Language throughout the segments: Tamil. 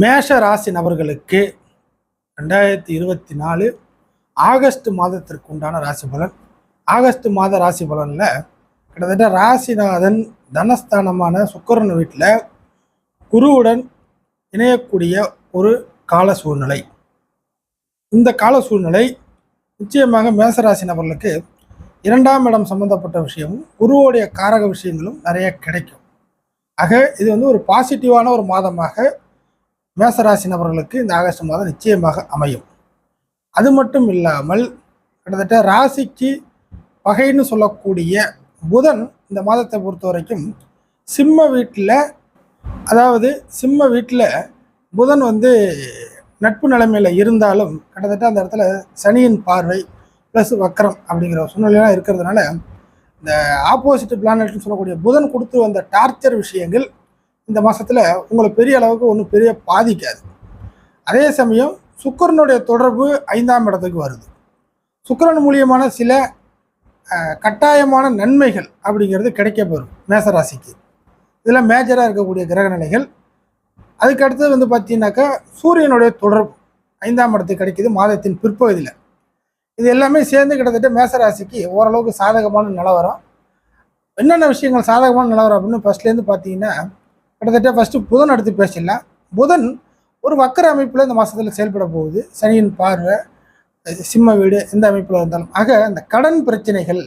மேஷ ராசி நபர்களுக்கு ரெண்டாயிரத்தி இருபத்தி நாலு ஆகஸ்ட் மாதத்திற்கு உண்டான ராசி பலன். ஆகஸ்ட் மாத ராசி பலனில் கிட்டத்தட்ட ராசிநாதன் தனஸ்தானமான சுக்கரன் வீட்டில் குருவுடன் இணையக்கூடிய ஒரு கால சூழ்நிலை. இந்த கால சூழ்நிலை நிச்சயமாக மேசராசி நபர்களுக்கு இரண்டாம் இடம் சம்பந்தப்பட்ட விஷயமும் குருவோடைய காரக விஷயங்களும் நிறைய கிடைக்கும். ஆக இது வந்து ஒரு பாசிட்டிவான ஒரு மாதமாக மேசராசி நபர்களுக்கு இந்த ஆகஸ்ட் மாதம் நிச்சயமாக அமையும். அது மட்டும் இல்லாமல் கிட்டத்தட்ட ராசிக்கு பகைன்னு சொல்லக்கூடிய புதன் இந்த மாதத்தை பொறுத்த வரைக்கும் சிம்ம வீட்டில் அதாவது சிம்ம வீட்டில் புதன் வந்து நட்பு நிலைமையில் இருந்தாலும் கிட்டத்தட்ட அந்த இடத்துல சனியின் பார்வை ப்ளஸ் வக்கரம் அப்படிங்கிற ஒரு சூழ்நிலையெல்லாம் இருக்கிறதுனால இந்த ஆப்போசிட் பிளானட்னு சொல்லக்கூடிய புதன் கொடுத்து வந்த டார்ச்சர் விஷயங்கள் இந்த மாதத்தில் உங்களை பெரிய அளவுக்கு ஒன்றும் பெரிய பாதிக்காது. அதே சமயம் சுக்கரனுடைய தொடர்பு ஐந்தாம் இடத்துக்கு வருது. சுக்கிரன் மூலியமான சில கட்டாயமான நன்மைகள் அப்படிங்கிறது கிடைக்க பெறும் மேசராசிக்கு. இதில் மேஜராக இருக்கக்கூடிய கிரக நிலைகள். அதுக்கு அடுத்தது வந்து பார்த்தீங்கன்னாக்கா சூரியனுடைய தொடர்பு ஐந்தாம் இடத்துக்கு கிடைக்கிது மாதத்தின் பிற்பகுதியில். இது எல்லாமே சேர்ந்து கிட்டத்தட்ட மேசராசிக்கு ஓரளவுக்கு சாதகமான நிலவரம். என்னென்ன விஷயங்கள் சாதகமான நிலவரம் அப்படின்னு ஃபர்ஸ்ட்லேருந்து பார்த்தீங்கன்னா கிட்டத்தட்ட ஃபஸ்ட்டு புதன் எடுத்து பேசிடலாம் புதன் ஒரு வக்கர அமைப்பில் இந்த மாதத்தில் செயல்பட போகுது. சனியின் பார்வை சிம்ம வீடு எந்த அமைப்பில் இருந்தாலும் ஆக அந்த கடன் பிரச்சனைகள்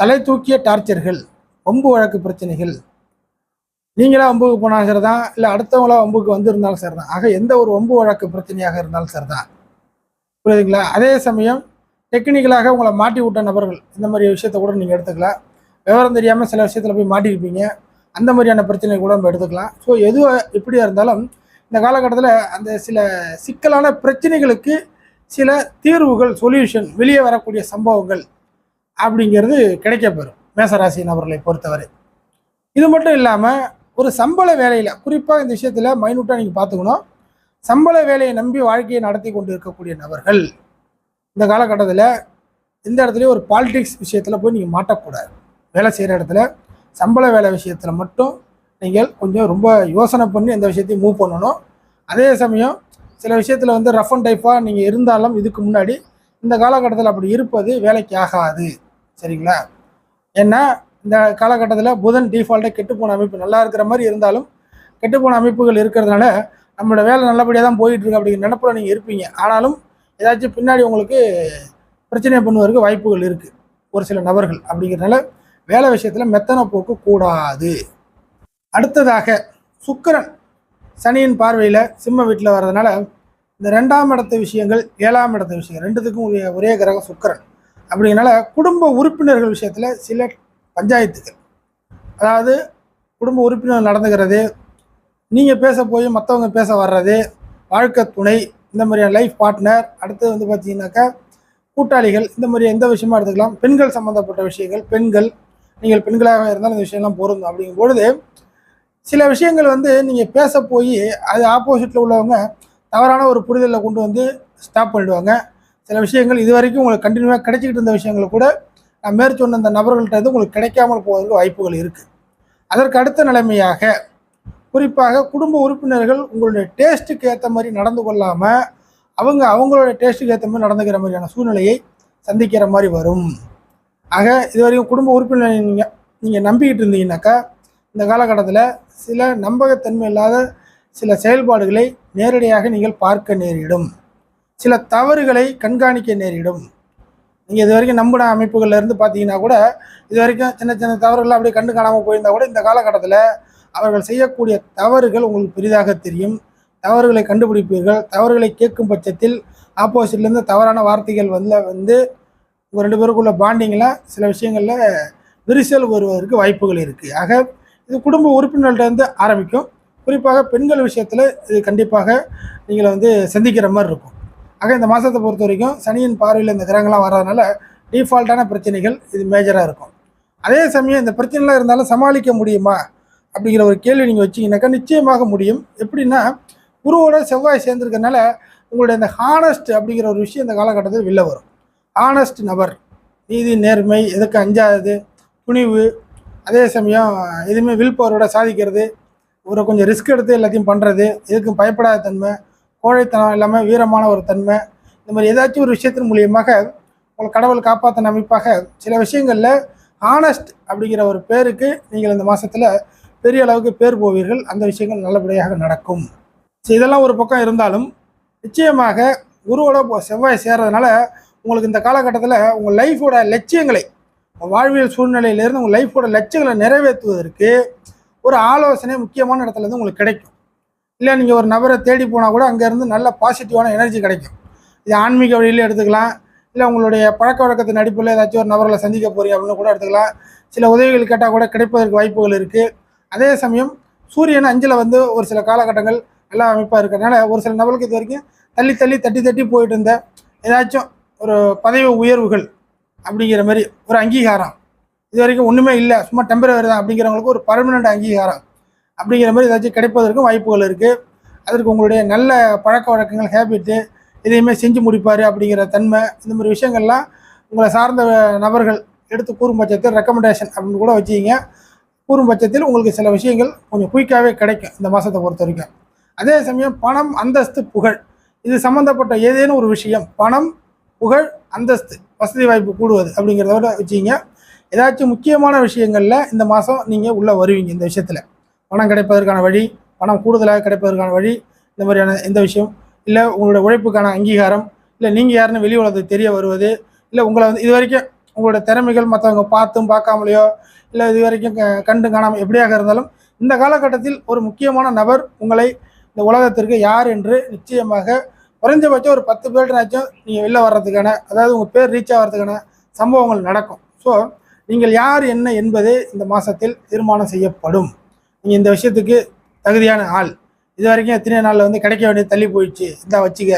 தலை தூக்கிய டார்ச்சர்கள் வம்பு வழக்கு பிரச்சனைகள் நீங்களாக வம்புக்கு போனாலும் சரிதான் இல்லை அடுத்தவங்களா வம்புக்கு வந்திருந்தாலும் சரிதான். ஆக எந்த ஒரு வம்பு வழக்கு பிரச்சனையாக இருந்தாலும் சரிதான். புரியுதுங்களா? அதே சமயம் டெக்னிக்கலாக உங்களை மாட்டி விட்ட நபர்கள் இந்த மாதிரி விஷயத்த கூட நீங்கள் எடுத்துக்கலாம். விவரம் தெரியாமல் சில விஷயத்தில் போய் மாட்டிருப்பீங்க அந்த மாதிரியான பிரச்சனை கூட நம்ம எடுத்துக்கலாம். ஸோ எது எப்படியா இருந்தாலும் இந்த காலகட்டத்தில் அந்த சில சிக்கலான பிரச்சனைகளுக்கு சில தீர்வுகள் சொல்யூஷன் வெளியே வரக்கூடிய சம்பவங்கள் அப்படிங்கிறது கிடைக்கப்பெறும். மேசராசி நபர்களை பொறுத்தவரை. இது மட்டும் இல்லாமல் ஒரு சம்பள வேலையில் குறிப்பாக இந்த விஷயத்தில் மைனூட்டாக நீங்கள் பார்த்துக்கணும். சம்பள வேலையை நம்பி வாழ்க்கையை நடத்தி கொண்டு இருக்கக்கூடிய நபர்கள் இந்த காலகட்டத்தில் இந்த இடத்துலையும் ஒரு பாலிடிக்ஸ் விஷயத்தில் போய் நீங்கள் மாட்டக்கூடாது. வேலை செய்கிற இடத்துல சம்பள வேலை விஷயத்தில் மட்டும் நீங்கள் கொஞ்சம் ரொம்ப யோசனை பண்ணி இந்த விஷயத்தையும் மூவ் பண்ணணும். அதே சமயம் சில விஷயத்தில் வந்து ரஃப் அண்ட் டைப்பாக நீங்கள் இருந்தாலும் இதுக்கு முன்னாடி இந்த காலகட்டத்தில் அப்படி இருப்பது வேலைக்கு ஆகாது. சரிங்களா? ஏன்னா இந்த காலகட்டத்தில் புதன் டிஃபால்ட்டாக கெட்டுப்போன அமைப்பு நல்லா இருக்கிற மாதிரி இருந்தாலும் கெட்டுப்போன அமைப்புகள் இருக்கிறதுனால நம்மளோட வேலை நல்லபடியாக தான் போயிட்டுருக்கு அப்படிங்கிற நினப்பில் நீங்கள் இருப்பீங்க. ஆனாலும் ஏதாச்சும் பின்னாடி உங்களுக்கு பிரச்சனை பண்ணுவதற்கு வாய்ப்புகள் இருக்குது ஒரு சில நபர்கள் அப்படிங்கிறதுனால வேலை விஷயத்தில் மெத்தன போக்கு கூடாது. அடுத்ததாக சுக்கரன் சனியின் பார்வையில் சிம்ம வீட்டில் வர்றதுனால இந்த ரெண்டாம் இடத்து விஷயங்கள் ஏழாம் இடத்து விஷயங்கள் ரெண்டுத்துக்கும் ஒரே ஒரே கிரகம் சுக்கரன். அப்படிங்கிறனால குடும்ப உறுப்பினர்கள் விஷயத்தில் சில பஞ்சாயத்துகள். அதாவது குடும்ப உறுப்பினர் நடந்துக்கிறது நீங்கள் பேச போய் மற்றவங்க பேச வர்றது வாழ்க்கை துணை இந்த மாதிரியான லைஃப் பார்ட்னர் அடுத்து வந்து பார்த்தீங்கன்னாக்கா கூட்டாளிகள் இந்த மாதிரி எந்த விஷயமா எடுத்துக்கலாம் பெண்கள் சம்மந்தப்பட்ட விஷயங்கள் பெண்கள் நீங்கள் பெண்களாக இருந்தால் இந்த விஷயம்லாம் பொருந்தும். அப்படிங்கும் பொழுது சில விஷயங்கள் வந்து நீங்கள் பேச போய் அது ஆப்போசிட்டில் உள்ளவங்க தவறான ஒரு புரிதலில் கொண்டு வந்து ஸ்டாப் பண்ணிடுவாங்க. சில விஷயங்கள் இது வரைக்கும் உங்களுக்கு கண்டினியூவாக கிடைச்சிக்கிட்டு இருந்த விஷயங்கள் கூட நான் மேற்சொன்ன அந்த நபர்கள்ட்ட இருந்து உங்களுக்கு கிடைக்காமல் போவதற்கு வாய்ப்புகள் இருக்குது அதற்கு அடுத்த நிலைமையாக குறிப்பாக குடும்ப உறுப்பினர்கள் உங்களுடைய டேஸ்ட்டுக்கு ஏற்ற மாதிரி நடந்து கொள்ளாமல் அவங்க அவங்களோட டேஸ்ட்டுக்கு ஏற்ற மாதிரி நடந்துக்கிற மாதிரியான சூழ்நிலையை சந்திக்கிற மாதிரி வரும். ஆக இது வரைக்கும் குடும்ப உறுப்பினர் நீங்கள் நீங்கள் நம்பிக்கிட்டு இருந்தீங்கன்னாக்கா இந்த காலகட்டத்தில் சில நம்பகத்தன்மை இல்லாத சில செயல்பாடுகளை நேரடியாக நீங்கள் பார்க்க நேரிடும். சில தவறுகளை கண்காணிக்க நேரிடும். நீங்கள் இது வரைக்கும் நம்பின அமைப்புகள்ல இருந்து பார்த்தீங்கன்னா கூட இது வரைக்கும் சின்ன சின்ன தவறுகள் அப்படியே கண்டு காணாமல் போயிருந்தால் கூட இந்த காலகட்டத்தில் அவர்கள் செய்யக்கூடிய தவறுகள் உங்களுக்கு பெரிதாக தெரியும். தவறுகளை கண்டுபிடிப்பீர்கள். தவறுகளை கேட்கும் பட்சத்தில் ஆப்போசிட்லேருந்து தவறான வார்த்தைகள் வந்து வந்து உங்கள் ரெண்டு பேருக்குள்ள பாண்டிங்கில் சில விஷயங்களில் விரிசல் வருவதற்கு வாய்ப்புகள் இருக்குது ஆக இது குடும்ப உறுப்பினர்கள்ட்டருந்து ஆரம்பிக்கும். குறிப்பாக பெண்கள் விஷயத்தில் இது கண்டிப்பாக நீங்கள் வந்து சந்திக்கிற மாதிரி இருக்கும். ஆக இந்த மாதத்தை பொறுத்த வரைக்கும் சனியின் பார்வையில் இந்த கிரகங்கள்லாம் வர்றதுனால டிஃபால்ட்டான பிரச்சனைகள் இது மேஜராக இருக்கும். அதே சமயம் இந்த பிரச்சனைலாம் இருந்தாலும் சமாளிக்க முடியுமா? அப்படிங்கிற ஒரு கேள்வி நீங்கள் வச்சிங்கனாக்கா நிச்சயமாக முடியும். எப்படின்னா குருவோட செவ்வாய் சேர்ந்துருக்கனால உங்களுடைய இந்த ஹானஸ்ட் அப்படிங்கிற ஒரு விஷயம் இந்த காலகட்டத்தில் வெளில வரும். ஹானஸ்ட் நபர். நீதி நேர்மை எதுக்கு அஞ்சாதது துணிவு அதே சமயம் எதுவுமே வில் பவரோட சாதிக்கிறது ஒரு கொஞ்சம் ரிஸ்க் எடுத்து எல்லாத்தையும் பண்ணுறது எதுக்கும் பயப்படாத தன்மை கோழைத்தனம் இல்லாமல் வீரமான ஒரு தன்மை இந்த மாதிரி ஏதாச்சும் ஒரு விஷயத்தின் மூலியமாக உங்களை கடவுள் காப்பாற்றின அமைப்பாக சில விஷயங்களில் ஆனஸ்ட் அப்படிங்கிற ஒரு பேருக்கு நீங்கள் இந்த மாதத்தில் பெரிய அளவுக்கு பேர் போவீர்கள். அந்த விஷயங்கள் நல்லபடியாக நடக்கும். ஸோ இதெல்லாம் ஒரு பக்கம் இருந்தாலும் நிச்சயமாக குருவோட செவ்வாய் சேர்றதுனால உங்களுக்கு இந்த காலகட்டத்தில் உங்கள் லைஃபோட லட்சியங்களை வாழ்வியல் சூழ்நிலையிலேருந்து உங்கள் லைஃபோட லட்சியங்களை நிறைவேற்றுவதற்கு ஒரு ஆலோசனை முக்கியமான இடத்துல இருந்து உங்களுக்கு கிடைக்கும். இல்லை நீங்கள் ஒரு நபரை தேடி போனால் கூட அங்கேருந்து நல்ல பாசிட்டிவான எனர்ஜி கிடைக்கும். இது ஆன்மீக வழியிலே எடுத்துக்கலாம். இல்லை உங்களுடைய பழக்க வழக்கத்தின் அடிப்படையில் ஏதாச்சும் ஒரு நபர்களை சந்திக்க போறீங்க அப்படின்னு கூட எடுத்துக்கலாம். சில உதவிகள் கேட்டால் கூட கிடைப்பதற்கு வாய்ப்புகள் இருக்குது அதே சமயம் சூரியன் அஞ்சில் வந்து ஒரு சில காலகட்டங்கள் நல்லா அமைப்பாக இருக்கிறதுனால ஒரு சில நபர்களுக்கு இது வரைக்கும் தள்ளி தள்ளி தட்டி தட்டி போயிட்டு இருந்த ஏதாச்சும் ஒரு பதவி உயர்வுகள் அப்படிங்கிற மாதிரி ஒரு அங்கீகாரம். இது வரைக்கும் ஒன்றுமே இல்லை. சும்மா டெம்பரவரி தான் அப்படிங்கிறவங்களுக்கு ஒரு பர்மனெண்ட் அங்கீகாரம் அப்படிங்கிற மாதிரி ஏதாச்சும் கிடைப்பதற்கும் வாய்ப்புகள் இருக்குது அதற்கு உங்களுடைய நல்ல பழக்க வழக்கங்கள் ஹேபிட்டு இதையுமே செஞ்சு முடிப்பார் அப்படிங்கிற தன்மை இந்த மாதிரி விஷயங்கள்லாம் உங்களை சார்ந்த நபர்கள் எடுத்து கூறும் பட்சத்தில் ரெக்கமெண்டேஷன் அப்படின்னு கூட வச்சுக்கிங்க. கூறும் பட்சத்தில் உங்களுக்கு சில விஷயங்கள் கொஞ்சம் குயிக்காகவே கிடைக்கும் இந்த மாதத்தை பொறுத்த வரைக்கும். அதே சமயம் பணம் அந்தஸ்து புகழ் இது சம்மந்தப்பட்ட ஏதேனும் ஒரு விஷயம் பணம் புகழ் அந்தஸ்து வசதி வாய்ப்பு கூடுவது அப்படிங்கிறதோட வச்சுக்கிங்க. ஏதாச்சும் முக்கியமான விஷயங்களில் இந்த மாதம் நீங்கள் உள்ளே வருவீங்க இந்த விஷயத்தில். பணம் கிடைப்பதற்கான வழி பணம் கூடுதலாக கிடைப்பதற்கான வழி இந்த மாதிரியான எந்த விஷயம்? இல்லை உங்களோட உழைப்புக்கான அங்கீகாரம் இல்லை நீங்கள் யாருன்னு வெளி உலகத்துக்கு தெரிய வருவது இல்லை உங்களை வந்து இது வரைக்கும் உங்களோட திறமைகள் மற்றவங்க பார்த்தும் பார்க்காமலையோ இல்லை இது வரைக்கும் க- கண்டு காணாமல் எப்படியாக இருந்தாலும் இந்த காலகட்டத்தில் ஒரு முக்கியமான நபர் உங்களை இந்த உலகத்திற்கு யார் என்று நிச்சயமாக குறைஞ்சபட்சம் ஒரு பத்து பேர்னாச்சும் நீங்கள் வெளில வர்றதுக்கான அதாவது உங்கள் பேர் ரீச் ஆகிறதுக்கான சம்பவங்கள் நடக்கும். ஸோ நீங்கள் யார் என்ன என்பது இந்த மாதத்தில் தீர்மானம் செய்யப்படும். நீங்கள் இந்த விஷயத்துக்கு தகுதியான ஆள். இது வரைக்கும் எத்தனை நாளில் வந்து கிடைக்க வேண்டியது தள்ளி போயிடுச்சு. இந்தா வச்சுக்க.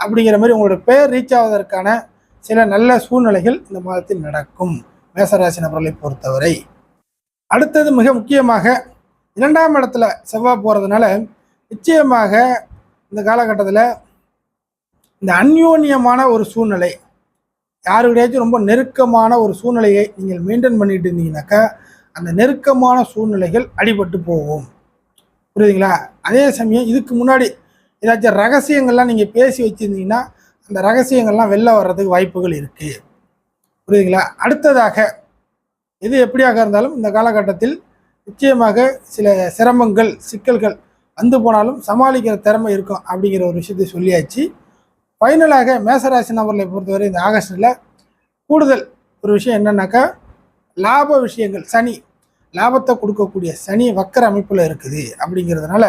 அப்படிங்கிற மாதிரி உங்களோட பேர் ரீச் ஆவதற்கான சில நல்ல சூழ்நிலைகள் இந்த மாதத்தில் நடக்கும். மேசராசி நபர்களை பொறுத்தவரை. அடுத்தது மிக முக்கியமாக இரண்டாம் இடத்துல செவ்வாய் போகிறதுனால நிச்சயமாக இந்த காலகட்டத்தில் இந்த அந்யோன்யமான ஒரு சூழ்நிலை யாருக்கிடையாச்சும் ரொம்ப நெருக்கமான ஒரு சூழ்நிலையை நீங்கள் மெயின்டைன் பண்ணிட்டு இருந்தீங்கன்னாக்கா அந்த நெருக்கமான சூழ்நிலைகள் அடிபட்டு போகும். புரியுதுங்களா? அதே சமயம் இதுக்கு முன்னாடி ஏதாச்சும் ரகசியங்கள்லாம் நீங்கள் பேசி வச்சுருந்தீங்கன்னா அந்த ரகசியங்கள்லாம் வெளில வர்றதுக்கு வாய்ப்புகள் இருக்குது புரியுதுங்களா? அடுத்ததாக எது எப்படியாக இருந்தாலும் இந்த காலகட்டத்தில் நிச்சயமாக சில சிரமங்கள் சிக்கல்கள் வந்து போனாலும் சமாளிக்கிற திறமை இருக்கும் அப்படிங்கிற ஒரு விஷயத்தை சொல்லியாச்சு. ஃபைனலாக மேசராசி நபர்களை பொறுத்தவரை இந்த ஆகஸ்டில் கூடுதல் ஒரு விஷயம் என்னன்னாக்கா லாப விஷயங்கள் சனி. லாபத்தை கொடுக்கக்கூடிய சனி வக்கர அமைப்பில் இருக்குது அப்படிங்கிறதுனால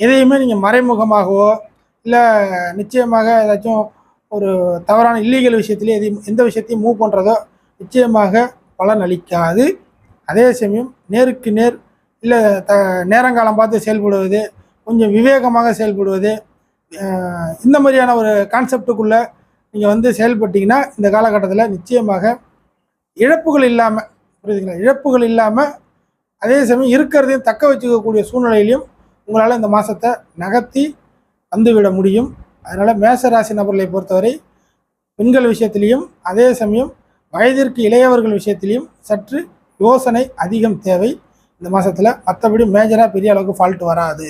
எதையுமே நீங்கள் மறைமுகமாகவோ இல்லை நிச்சயமாக ஏதாச்சும் ஒரு தவறான இல்லீகல் விஷயத்திலே எதையும் எந்த விஷயத்தையும் மூவ் பண்ணுறதோ நிச்சயமாக பலன் அளிக்காது. அதே சமயம் நேருக்கு நேர் இல்லை த நேரங்காலம் பார்த்து செயல்படுவது கொஞ்சம் விவேகமாக செயல்படுவது இந்த மாதிரியான ஒரு கான்செப்டுக்குள்ளே நீங்கள் வந்து செயல்பட்டீங்கன்னா இந்த காலகட்டத்தில் நிச்சயமாக இழப்புகள் இல்லாமல் புரியுதுங்களா? இழப்புகள் இல்லாமல் அதே சமயம் இருக்கிறதையும் தக்க வச்சுக்கக்கூடிய சூழ்நிலையிலையும் உங்களால் இந்த மாதத்தை நகர்த்தி வந்துவிட முடியும். அதனால் மேசராசி நபர்களை பொறுத்தவரை பெண்கள் விஷயத்திலையும் அதே சமயம் வயதிற்கு இளையவர்கள் விஷயத்திலையும் சற்று யோசனை அதிகம் தேவை. இந்த மாதத்தில் மற்றபடி மேஜராக பெரிய அளவுக்கு ஃபால்ட் வராது.